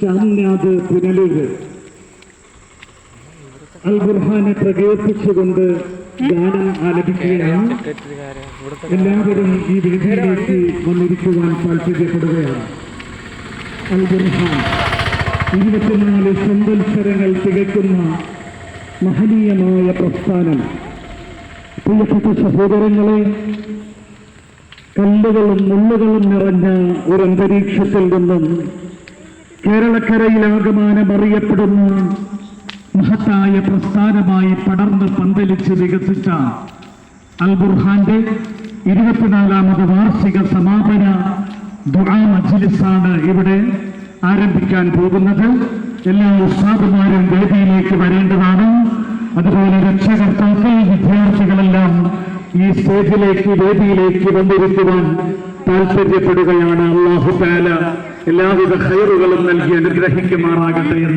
ശ്യാംനാഥ് പുനലൂര്. അൽ പ്രകീർത്തിച്ചുകൊണ്ട് ഗാനം ആലപിക്കുകയാണ്. എല്ലാവരും ഈ വേദിയിലേക്ക് വന്നിരിക്കുവാൻ താല്പര്യപ്പെടുകയാണ്. അൽ ബുർഹാൻ ഇരുപത്തിനാല് സംവത്സരങ്ങൾ തികയ്ക്കുന്ന മഹനീയമായ പ്രസ്ഥാനം. പ്രിയപ്പെട്ട സഹോദരങ്ങളെ കല്ലുകളും മുള്ളുകളും നിറഞ്ഞ ഒരു അന്തരീക്ഷത്തിൽ നിന്നും കേരളക്കരയിലാകമാനം അറിയപ്പെടുന്ന മഹത്തായ പ്രസ്ഥാനമായി പടർന്ന് പന്തലിച്ച് വികസിച്ച അൽ ബുർഹാന്റെ ഇരുപത്തിനാലാമത് വാർഷിക സമാപന ദുആ മജ്ലിസാണ് ഇവിടെ ആരംഭിക്കാൻ പോകുന്നത്. എല്ലാ ഉസ്താദുമാരും വേദിയിലേക്ക് വരേണ്ടതാണ്. അതുപോലെ രക്ഷകർത്താക്കൾ സ്റ്റേജിലേക്ക് വേദിയിലേക്ക് വന്നിരിക്കുവാൻ താല്പര്യപ്പെടുകയാണ് അള്ളാഹു താല എല്ലാവിധ ഹൈറുകളും നൽകി അനുഗ്രഹിക്കുമാറാകട്ടെ എന്ന്.